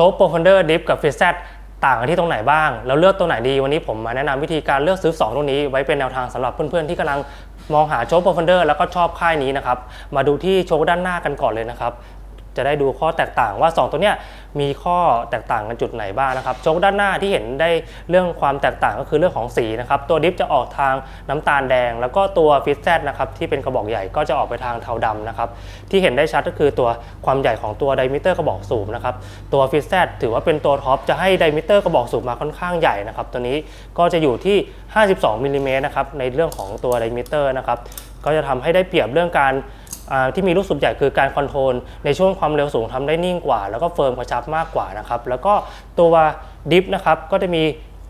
โชคโปรฟันเดอร์ดิฟกับฟิสเซตต่างกันที่ตรงไหนบ้าง แล้วเลือกตัวไหนดีวันนี้ผมมาแนะนำวิธีการเลือกซื้อ 2 ตัวนี้ ไว้เป็นแนวทางสำหรับเพื่อนๆ ที่กำลังมองหาโชคโปรฟันเดอร์แล้วก็ชอบค่ายนี้นะครับ มาดูที่โชคด้านหน้ากันก่อนเลยนะครับ จะได้ดูข้อแตกต่างว่า 2 ตัวเนี้ยมีข้อแตกต่างกันจุดไหนบ้างนะครับโชคด้านหน้าที่เห็นได้เรื่องความแตกต่างก็คือเรื่องของสีนะครับตัวดิฟจะออกทางน้ำตาลแดง แล้วก็ตัวฟิตแซนะครับที่เป็นกระบอกใหญ่ก็จะออกไปทางเทาดำนะครับที่เห็นได้ชัดก็คือตัวความใหญ่ของตัวไดมิเตอร์กระบอกสูบนะครับตัวฟิตแซถือว่าเป็นตัวท็อปจะให้ไดมิเตอร์กระบอกสูบมาค่อนข้างใหญ่นะครับตัวนี้ก็จะอยู่ที่ 52มิลลิเมตรนะครับในเรื่องของตัวไดมิเตอร์นะครับก็จะทำให้ได้เปรียบเรื่องการ ที่มีลูกสูบใหญ่คือการคอนโทรลในช่วงความเร็วสูงทำได้นิ่งกว่า แล้วก็เฟิร์มกระชับมากกว่านะครับแล้วก็ตัวดิฟนะครับก็จะมี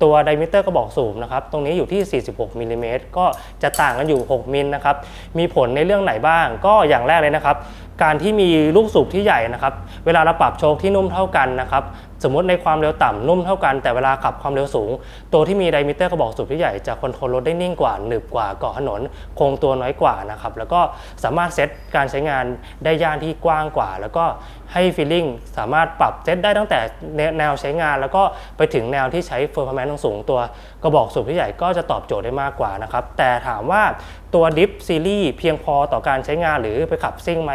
ตัวไดมิเตอร์กระบอกสูบนะครับตรงนี้อยู่ที่ 46มิลลิเมตรก็จะต่างกันอยู่ 6มิลนะครับมีผลในเรื่องไหนบ้าง ก็อย่างแรกเลยนะครับ การที่มีลูกสูบที่ใหญ่นะครับ เวลาเราปรับโชคที่นุ่มเท่ากันนะครับ สมมติในความเร็วต่ำนุ่มเท่ากันแต่เวลาขับความเร็วสูง ตัวที่มีไดมิเตอร์กระบอกสูบที่ใหญ่จะคอนโทรลรถได้นิ่งกว่าหนึบกว่าเกาะถนนคงตัวน้อยกว่านะครับแล้วก็สามารถเซตการใช้งานได้ย่านที่กว้างกว่า แล้วก็ให้ฟีลลิ่งสามารถปรับเซตได้ตั้งแต่แนวใช้งาน แล้วก็ไปถึงแนวที่ใช้เฟอร์ฟอร์แมนซ์สูงตัวกระบอกสูบที่ใหญ่ก็จะตอบโจทย์ได้มากกว่านะครับแต่ถามว่าตัวดิฟซีรีส์เพียงพอต่อการใช้งานหรือไปขับซิ่งไหม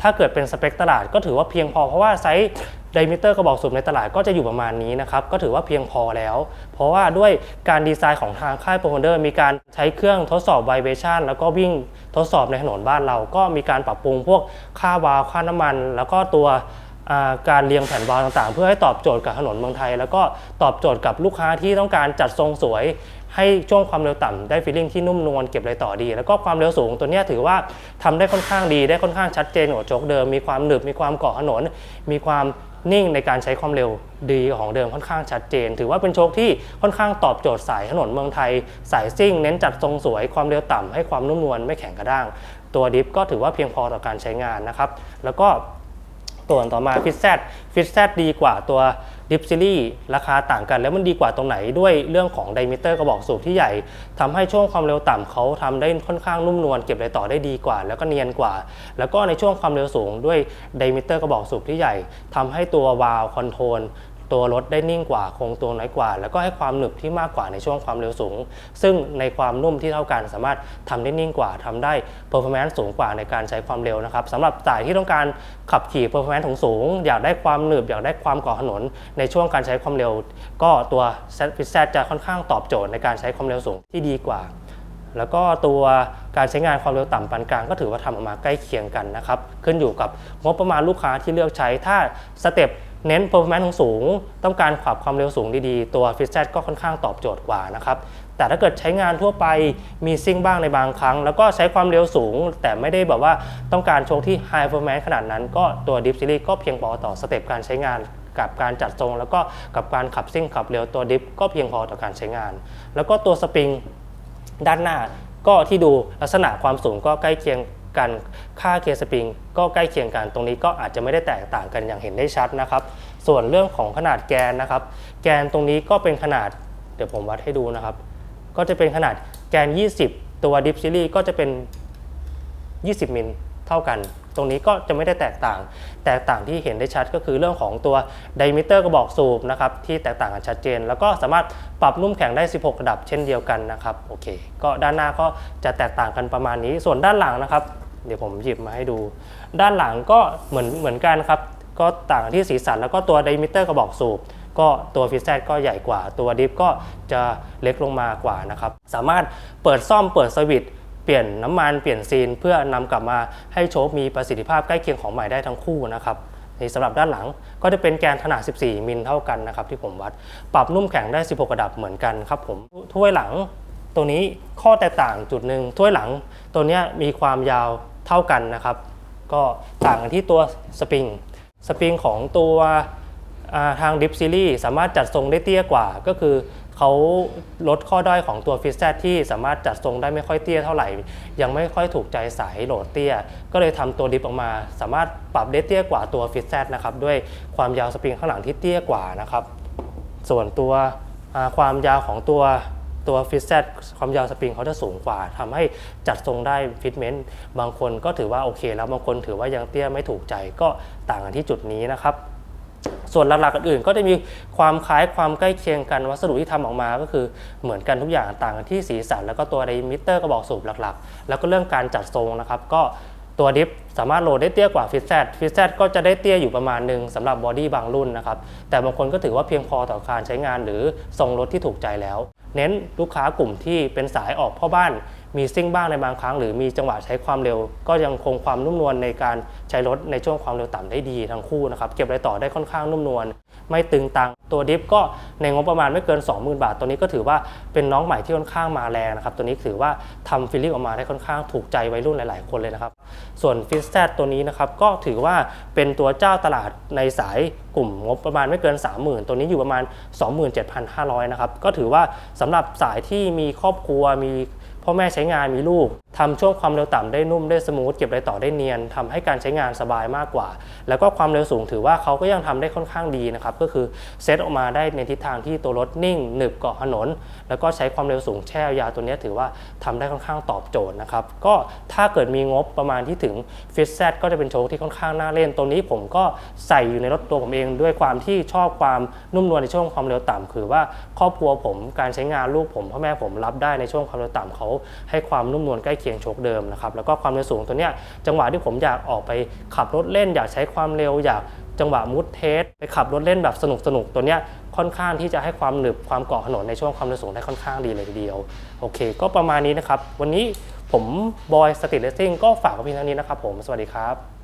ถ้าเกิดเป็นสเปคตลาดก็ถือว่าเพียงพอเพราะว่าไซส์ไดมิเตอร์กระบอกสูบในตลาดก็จะอยู่ประมาณนี้นะครับ ก็ถือว่าเพียงพอแล้ว เพราะว่าด้วยการดีไซน์ของทางค่ายโปรโมเดอร์มีการใช้เครื่องทดสอบไวเบชันแล้วก็วิ่งทดสอบในถนนบ้านเรา ก็มีการปรับปรุงพวกค่าวาล์วค่าน้ำมัน แล้วก็ตัวการเรียงแผ่นวาล์วต่างๆ เพื่อให้ตอบโจทย์กับถนนเมืองไทย แล้วก็ตอบโจทย์กับลูกค้าที่ต้องการจัดทรงสวย ให้ช่วงความเร็วต่ำได้ฟีลลิ่งที่นุ่มนวลเก็บรายต่อดี แล้วก็ความเร็วสูงตัวนี้ถือว่าทำได้ค่อนข้างดีได้ค่อนข้างชัดเจนกว่าโจ๊กเดิมมีความหนึบมีความเกาะถนน มีความ นิ่งในการใช้ความเร็วดีของเดิมค่อนข้างชัดเจน ถือว่าเป็นโชคที่ค่อนข้างตอบโจทย์สายถนนเมืองไทย สายซิ่ง เน้นจัดทรงสวยความเร็วต่ำให้ความนุ่มนวลไม่แข็งกระด้าง ตัวดิฟก็ถือว่าเพียงพอต่อการใช้งานนะครับแล้วก็ ตัวต่อมาฟิตแซดฟิตแซดดีกว่าตัวดิฟซิลี่ราคาต่างกัน แล้วมันดีกว่าตรงไหนด้วยเรื่องของไดมิเตอร์กระบอกสูบที่ใหญ่ทำให้ช่วงความเร็วต่ำเขาทำได้ค่อนข้างนุ่มนวลเก็บรายต่อได้ดีกว่า แล้วก็เนียนกว่า แล้วก็ในช่วงความเร็วสูงด้วยไดมิเตอร์กระบอกสูบที่ใหญ่ทำให้ตัววาล์วคอนโทรล ตัวรถได้นิ่งกว่าคงตัวน้อยกว่า แล้วก็ให้ความหนึบที่มากกว่าในช่วงความเร็วสูง ซึ่งในความนุ่มที่เท่ากันสามารถทำได้นิ่งกว่าทำได้ performance สูงกว่าในการใช้ความเร็วนะครับสำหรับสายที่ต้องการขับขี่ performance สูงสูงอยากได้ความหนึบอยากได้ความเกาะถนน ในช่วงการใช้ความเร็ว ก็ตัว z f i t จะค่อนข้างตอบโจทย์ในการใช้ความเร็วสูงที่ดีกว่าแล้วก็ตัวการใช้งานความเร็วต่ำปานกลางก็ถือว่าทำออกมาใกล้เคียงกันนะครับ ขึ้นอยู่กับงบประมาณลูกค้าที่เลือกใช้ถ้าสเต็ป เน้น performance สูง ต้องการขับความเร็วสูงดีๆ ตัว f i t ก็ค่อนข้างตอบโจทย์กว่านะครับ แต่ถ้าเกิดใช้งานทั่วไปมีซิ่งบ้างในบางครั้ง แล้วก็ใช้ความเร็วสูง แต่ไม่ได้แบบว่าต้องการโชว์ที่ high performance ขนาดนั้น ก็ตัว Deep Series ก็เพียงพอต่อสเต็ปการใช้งานกับการจัดทรง แล้วก็กับการขับซิ่งขับเร็วตัวดิฟก็เพียงพอต่อการใช้งาน แล้วก็ตัวสปริงด้านหน้าก็ที่ดูลักษณะความสูงก็ใกล้เคียง กันค่าเคสปริงก็ใกล้เคียงกัน ตรงนี้ก็อาจจะไม่ได้แตกต่างกันอย่างเห็นได้ชัดนะครับ ส่วนเรื่องของขนาดแกนนะครับ แกนตรงนี้ก็เป็นขนาด เดี๋ยวผมวัดให้ดูนะครับ ก็จะเป็นขนาดแกน 20 ตัวดิฟซิลี่ก็จะเป็น 20มิลเท่ากัน ตรงนี้ก็จะไม่ได้แตกต่าง แตกต่างที่เห็นได้ชัดก็คือเรื่องของตัวไดมิเตอร์กระบอกสูบนะครับที่แตกต่างกันชัดเจน แล้วก็สามารถปรับนุ่มแข็งได้ 16 ระดับเช่นเดียวกันนะครับ โอเค ก็ด้านหน้าก็จะแตกต่างกันประมาณนี้ ส่วนด้านหลังนะครับ เดี๋ยวผมหยิบมาให้ดู ด้านหลังก็เหมือนเหมือนกันครับ ก็ต่างที่สีสันแล้วก็ตัวไดมิเตอร์กระบอกสูบก็ตัวฟิตแซก็ใหญ่กว่า ตัวดิฟก็จะเล็กลงมากว่านะครับ สามารถเปิดซ่อมเปิดสวิตช์เปลี่ยนน้ำมันเปลี่ยนซีน เพื่อนำกลับมาให้โชคมีประสิทธิภาพใกล้เคียงของใหม่ได้ทั้งคู่นะครับในสำหรับด้านหลังก็จะเป็นแกนขนาด 14 มิลเท่ากันนะครับที่ผมวัด ปรับนุ่มแข็งได้ 16 ระดับเหมือนกันครับผมถ้วยหลัง ตัวนี้ข้อแตกต่างจุดหนึ่งถ้วยหลังตัวนี้มีความยาวเท่ากันนะครับ ก็ต่างกันที่ตัวสปริงสปริงของตัวทาง Dip Series สามารถจัดทรงได้เตี้ยกว่า ก็คือเขาลดข้อด้อยของตัวฟิตแซที่สามารถจัดทรงได้ไม่ค่อยเตี้ยเท่าไหร่ ยังไม่ค่อยถูกใจสายโหลดเตี้ย ก็เลยทำตัวดิฟออกมา สามารถปรับได้เตี้ยกว่าตัวฟิตแซนะครับด้วยความยาวสปริงข้างหลังที่เตี้ยกว่านะครับ ส่วนตัวความยาวของตัว ตัวฟิตแซความยาวสปริงเขาจะสูงกว่าทำให้จัดทรงได้ฟิตเมนต์บางคนก็ถือว่าโอเค แล้วบางคนถือว่ายังเตี้ยไม่ถูกใจก็ต่างกันที่จุดนี้นะครับส่วนหลักๆอื่นก็จะมีความคล้ายความใกล้เคียงกันวัสดุที่ทำออกมาก็คือเหมือนกันทุกอย่างต่างกันที่สีสัน แล้วก็ตัวไดมิเตอร์กระบอกสูบหลักๆ แล้วก็เรื่องการจัดทรงนะครับ ก็ ตัวดิฟสามารถโหลดได้เตี้ยกว่าฟิตแซฟิตแซก็จะได้เตี้ยอยู่ประมาณหนึ่งสำหรับบอดี้บางรุ่นนะครับ แต่บางคนก็ถือว่าเพียงพอต่อการใช้งานหรือทรงรถที่ถูกใจแล้ว เน้นลูกค้ากลุ่มที่เป็นสายออกพ่อบ้าน มีซิ่งบ้างในบางครั้ง หรือมีจังหวะใช้ความเร็ว ก็ยังคงความนุ่มนวลในการใช้รถในช่วงความเร็วต่ำได้ดีทั้งคู่นะครับเก็บรายต่อได้ค่อนข้างนุ่มนวลไม่ตึงตังตัวดิฟก็ในงบประมาณไม่เกิน 20,000 บาท ตัวนี้ก็ถือว่าเป็นน้องใหม่ที่ค่อนข้างมาแรงนะครับตัวนี้ถือว่าทำฟีลลิ่งออกมาได้ค่อนข้างถูกใจวัยรุ่นหลาย ๆ คนเลยนะครับส่วนฟิสแซตัวนี้นะครับก็ถือว่าเป็นตัวเจ้าตลาดในสายกลุ่มงบประมาณไม่เกิน 30,000 ตัวนี้อยู่ประมาณ 27,500นะครับก็ถือว่าสำหรับสายที่มีครอบครัวมี พ่อแม่ใช้งานมีลูก ทำช่วงความเร็วต่ำได้นุ่มได้สมูทเก็บรายต่อได้เนียนทำให้การใช้งานสบายมากกว่า แล้วก็ความเร็วสูงถือว่าเขาก็ยังทำได้ค่อนข้างดีนะครับก็คือเซตออกมาได้ในทิศทางที่ตัวรถนิ่งหนึบเกาะถนน แล้วก็ใช้ความเร็วสูงแช่ยาวตัวนี้ถือว่าทำได้ค่อนข้างตอบโจทย์นะครับก็ถ้าเกิดมีงบประมาณที่ถึงฟิตแซก็จะเป็นโชคที่ค่อนข้างน่าเล่นตัวนี้ผมก็ใส่อยู่ในรถตัวผมเอง ด้วยความที่ชอบความนุ่มนวลในช่วงความเร็วต่ำคือว่าครอบครัวผมการใช้งานลูกผมพ่อแม่ผมรับได้ในช่วงความเร็วต่ำเขาให้ความนุ่มนวลใกล้เคียงโชคเดิมนะครับแล้วก็ความเร็วสูงตัวเนี้ยจังหวะที่ผมอยากออกไปขับรถเล่น อยากใช้ความเร็วอยากจังหวะมุดเทสไปขับรถเล่นแบบสนุกสนุกตัวเนี้ยค่อนข้างที่จะให้ความหนึบความเกาะถนนในช่วงความเร็วสูงได้ค่อนข้างดีเลยทีเดียวโอเค ก็ประมาณนี้นะครับวันนี้ผมบอยสติเลสซิ่งก็ฝากไว้เพียงเท่านี้นะครับผมสวัสดีครับ